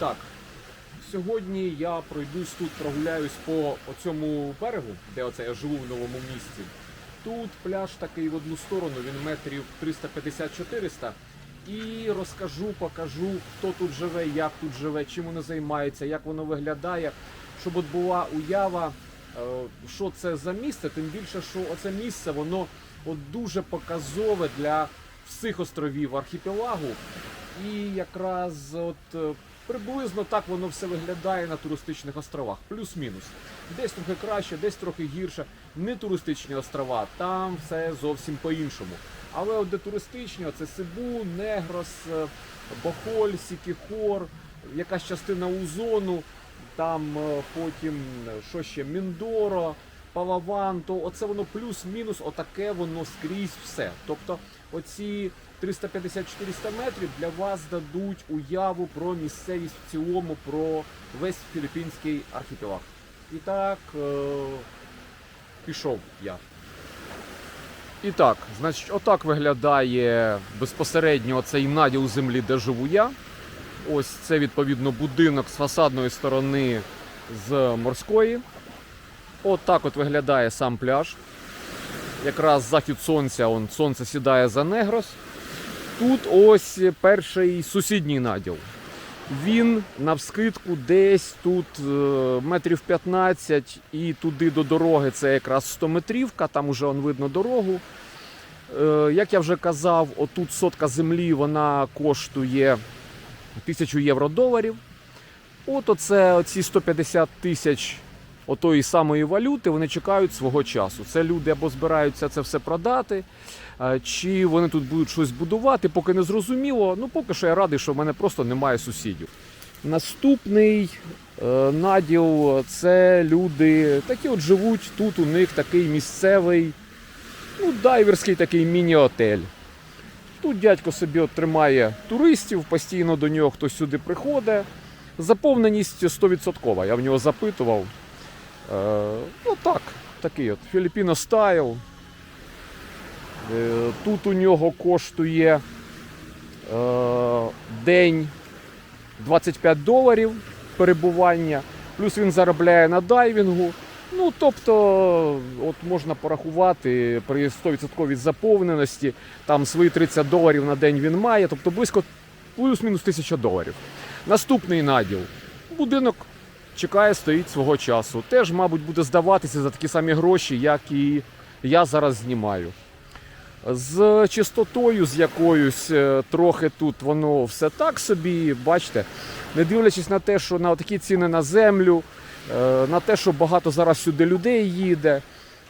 Так, сьогодні я пройдусь тут, прогуляюсь по оцьому берегу, де оце я живу в новому місці. Тут пляж такий в одну сторону, він метрів 350-400. І розкажу, покажу, хто тут живе, як тут живе, чим воно займається, як воно виглядає, щоб от була уява, е, що це за місце, тим більше, що оце місце воно от дуже показове для всіх островів архіпелагу. І якраз от е, приблизно так воно все виглядає на туристичних островах. Плюс-мінус. Десь трохи краще, десь трохи гірше. Не туристичні острова, там все зовсім по-іншому. Але от де туристичні, це Сибу, Негрос, е, Бохоль, Сікіхор, якась частина Узону, там е, потім е, що ще, Міндоро, Палаван, то оце воно плюс-мінус, отаке воно скрізь все. Тобто оці 350-400 метрів для вас дадуть уяву про місцевість в цілому, про весь філіппінський архіпелаг. І так, е, пішов я. І так, значить, отак виглядає безпосередньо цей наділ землі, де живу я. Ось це відповідно будинок з фасадної сторони з морської. От так от виглядає сам пляж. Якраз захід сонця, он, сонце сідає за Негрос. Тут ось перший сусідній наділ. Він навскидку десь тут е, метрів 15 і туди до дороги це якраз 100 метрівка, там уже он видно дорогу. Е, Як я вже казав, отут сотка землі вона коштує 1000 євро доларів. От оце оці 150 тисяч отої самої валюти вони чекають свого часу. Це люди або збираються це все продати, е, чи вони тут будуть щось будувати, поки не зрозуміло. Ну поки що я радий, що в мене просто немає сусідів. Наступний е, наділ це люди, такі от живуть тут. У них такий місцевий, ну, дайверський такий міні-отель. Тут дядько собі от тримає туристів, постійно до нього хтось сюди приходить. Заповненість 100%. Я в нього запитував. Е, ну так, такий от Філіппіно стайл. Е, тут у нього коштує е, день 25 доларів перебування, плюс він заробляє на дайвінгу. Ну, тобто, от можна порахувати при 100% заповненості, там свої 30 доларів на день він має, тобто близько плюс-мінус 1000 доларів. Наступний наділ. Будинок чекає, стоїть свого часу. Теж, мабуть, буде здаватися за такі самі гроші, як і я зараз знімаю. З чистотою, з якоюсь е, трохи тут воно все так собі, бачите, не дивлячись на те, що на такі ціни на землю, е, на те, що багато зараз сюди людей їде.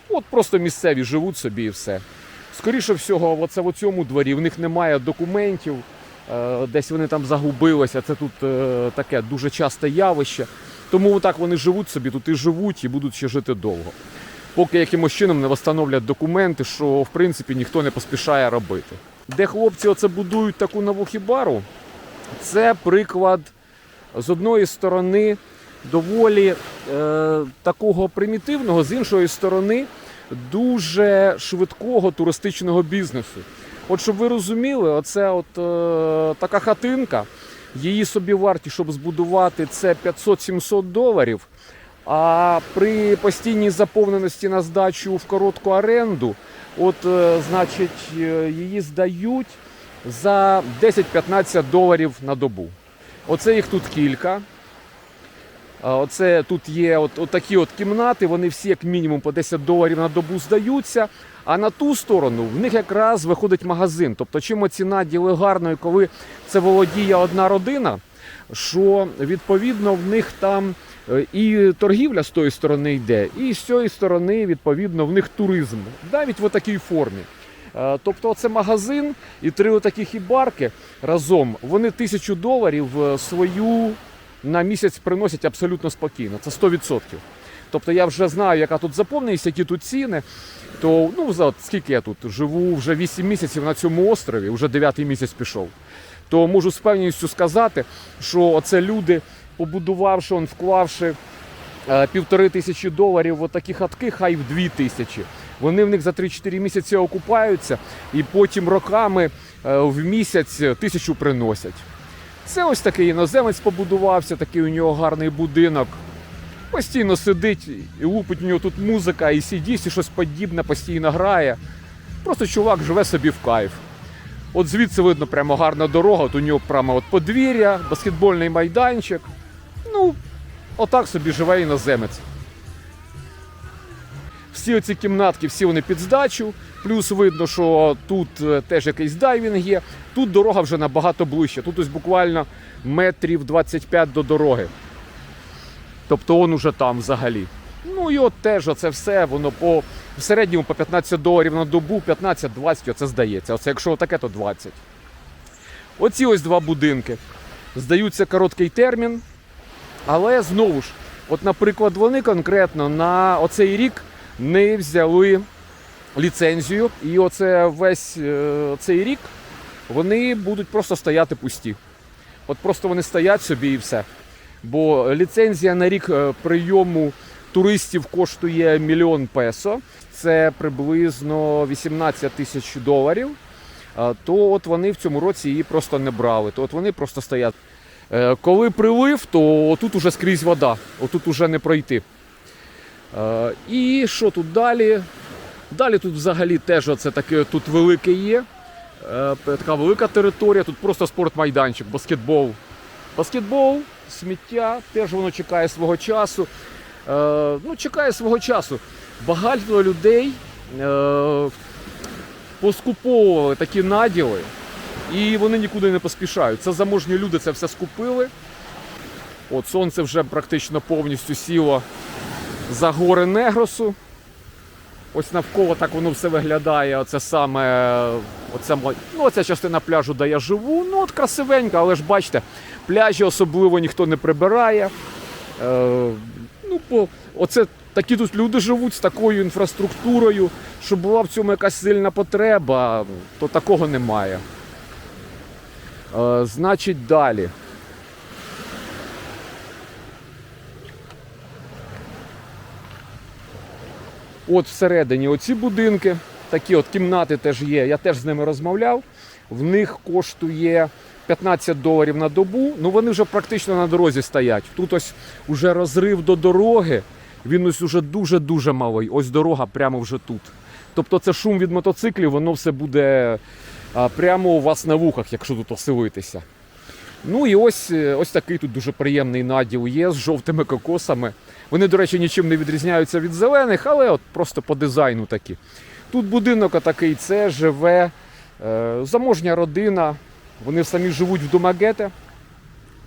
От просто місцеві живуть собі і все. Скоріше всього, оце в цьому дворі в них немає документів, е, десь вони там загубилися. Це тут таке дуже часте явище. Тому отак вони живуть собі, тут і живуть, і будуть ще жити довго. Поки якимось чином не встановлять документи, що в принципі ніхто не поспішає робити. Де хлопці оце будують таку нову хібару, це приклад з одної сторони доволі е, такого примітивного, з іншої сторони, дуже швидкого туристичного бізнесу. От щоб ви розуміли, оце от е, така хатинка, її собі вартість, щоб збудувати, це 500-700 доларів. А при постійній заповненості на здачу в коротку оренду, от, е, значить, е, її здають за 10-15 доларів на добу. Оце їх тут кілька. Оце тут є от, от такі от кімнати, вони всі як мінімум по 10 доларів на добу здаються. А на ту сторону в них якраз виходить магазин. Тобто, чим оці наділи гарно, і коли це володіє одна родина, що відповідно в них там Е, І торгівля з тої сторони йде, і з цієї сторони, відповідно, в них туризм, навіть в такій формі. Е, Тобто, це магазин і три отакі хібарки разом. Вони тисячу доларів е, свою на місяць приносять абсолютно спокійно. Це 100%. Тобто я вже знаю, яка тут заповненість, які тут ціни. То ну за скільки я тут живу вже 8 місяців на цьому острові, вже 9 місяць пішов. То можу з певністю сказати, що це люди, побудувавши, он, вклавши е, півтори тисячі доларів в такі хатки, хай в дві тисячі. Вони в них за 3-4 місяці окупаються і потім роками е, в місяць тисячу приносять. Це ось такий іноземець побудувався, такий у нього гарний будинок. Постійно сидить і лупить у нього тут музика, і сідісь, і щось подібне постійно грає. Просто чувак живе собі в кайф. От звідси видно прямо гарна дорога, от у нього прямо от подвір'я, баскетбольний майданчик. Ну, отак собі живе іноземець. Всі оці кімнатки, всі вони під здачу. Плюс видно, що тут е, теж якийсь дайвінг є. Тут дорога вже набагато ближче. Тут ось буквально метрів 25 до дороги. Тобто он уже там взагалі. Ну і от теж оце все, воно по в середньому по 15 доларів на добу, 15-20, оце здається. Оце якщо таке, то 20. Оці ось два будинки. Здаються короткий термін. Але знову ж, от, наприклад, вони конкретно на оцей рік не взяли ліцензію. І оце весь е, цей рік вони будуть просто стояти пусті. От просто вони стоять собі і все. Бо ліцензія на рік е, прийому туристів коштує мільйон песо, це приблизно 18 тисяч доларів. То от вони в цьому році її просто не брали. То от вони просто стоять. Е, Коли прилив, то тут уже скрізь вода, отут уже не пройти. І що тут далі? Далі тут взагалі теж оце таке тут велике є. Е, Така велика територія, тут просто спортмайданчик, баскетбол. Баскетбол, сміття, теж воно чекає свого часу. Е, ну, чекає свого часу. Багато людей е, поскуповували такі наділи, і вони нікуди не поспішають. Це заможні люди це все скупили. От сонце вже практично повністю сіло за гори Негросу. Ось навколо так воно все виглядає. Оце саме оце, ну, оця частина пляжу, де я живу. Ну от красивенька, але ж бачите, пляжі особливо ніхто не прибирає. Е, ну, бо оце такі тут люди живуть з такою інфраструктурою, що була в цьому якась сильна потреба, то такого немає. Е, значить, далі. От всередині оці будинки, такі от кімнати теж є. Я теж з ними розмовляв. В них коштує 15 доларів на добу. Ну вони вже практично на дорозі стоять. Тут ось уже розрив до дороги. Він ось уже дуже-дуже малий. Ось дорога прямо вже тут. Тобто це шум від мотоциклів, воно все буде прямо у вас на вухах, якщо тут оселитися. Ну і ось, е, ось такий тут дуже приємний наділ є з жовтими кокосами. Вони, до речі, нічим не відрізняються від зелених, але от просто по дизайну такі. Тут будинок отакий, це живе е, заможня родина. Вони самі живуть в Думагете.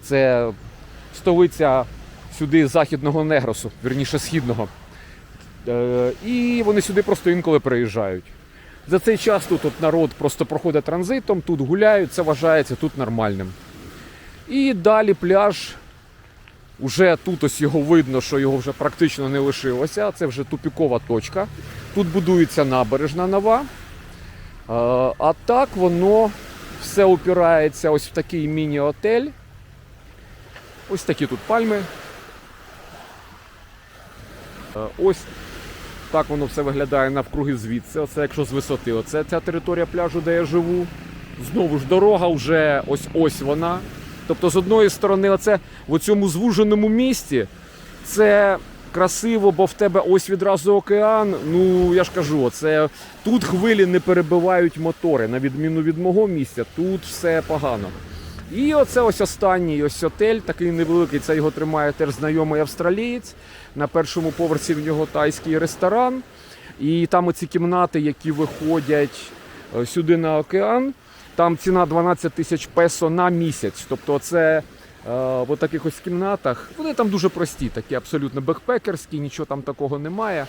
Це столиця сюди західного Негросу, вірніше східного. Е, і вони сюди просто інколи приїжджають. За цей час тут от народ просто проходить транзитом, тут гуляють, це вважається тут нормальним. І далі пляж. Уже тут ось його видно, що його вже практично не лишилося. Це вже тупікова точка. Тут будується набережна нова. Е, А так воно все опирається ось в такий міні-отель. Ось такі тут пальми. Е, Ось так воно все виглядає навкруги звідси. Оце якщо з висоти. Оце ця територія пляжу, де я живу. Знову ж дорога вже ось ось вона. Тобто, з одної сторони, оце в цьому звуженому місті це красиво, бо в тебе ось відразу океан. Ну я ж кажу, це тут хвилі не перебивають мотори, на відміну від мого місця, тут все погано. І оце ось останній ось отель, такий невеликий. Це його тримає теж знайомий австралієць. На першому поверсі в нього тайський ресторан. І там оці кімнати, які виходять е, сюди на океан. Там ціна 12 тисяч песо на місяць. Тобто це в таких ось кімнатах. Вони там дуже прості, такі абсолютно бекпекерські, нічого там такого немає.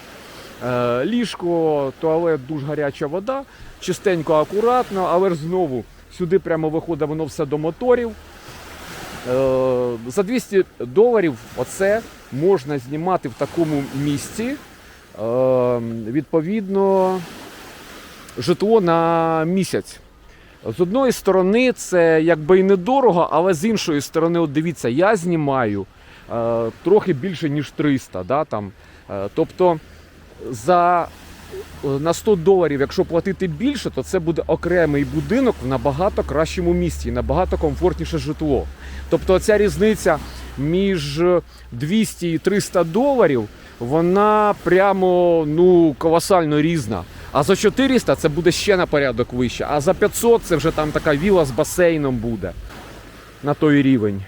Е, Ліжко, туалет, душ, гаряча вода, чистенько, акуратно, але ж знову сюди прямо виходить воно все до моторів. Е, За 200 доларів оце можна знімати в такому місці. Е, Відповідно, житло на місяць. З одної сторони, це якби і недорого, але з іншої сторони, от дивіться, я знімаю е, трохи більше, ніж 300. Да, там. Е, тобто за, е, на 100 доларів, якщо платити більше, то це буде окремий будинок в набагато кращому місці, набагато комфортніше житло. Тобто ця різниця між 200 і 300 доларів, вона прямо ну, колосально різна. А за 400 це буде ще на порядок вище. А за 500 це вже там така віла з басейном буде на той рівень.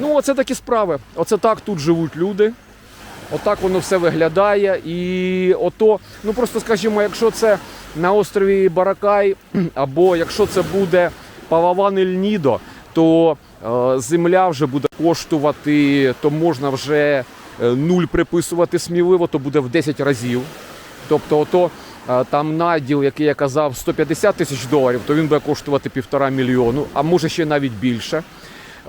Ну, оце такі справи. Оце так тут живуть люди. Отак воно все виглядає. І ото, ну просто скажімо, якщо це на острові Баракай, або якщо це буде Палаван Ель Нідо, то е, земля вже буде коштувати, то можна вже е, нуль приписувати сміливо, то буде в 10 разів. Тобто, ото там наділ, який я казав, 150 тисяч доларів, то він буде коштувати півтора мільйону, а може ще навіть більше.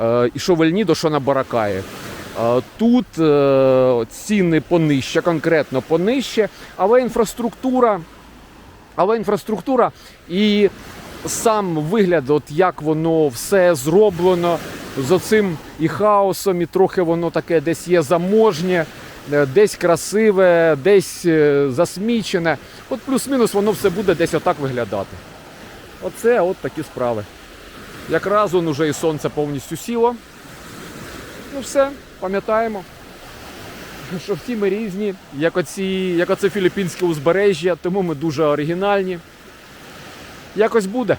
Е, І що в Ельнідо, що на Баракаї. Е, Тут е, ціни понижче, конкретно понижче, але інфраструктура, але інфраструктура і сам вигляд, от як воно все зроблено з оцим і хаосом, і трохи воно таке десь є заможнє, е, десь красиве, десь е, засмічене. От плюс-мінус воно все буде десь отак виглядати. Оце от такі справи. Якраз он уже і сонце повністю сіло. Ну все, пам'ятаємо, що всі ми різні, як, оці, як оце філіппінське узбережжя, тому ми дуже оригінальні. Якось буде.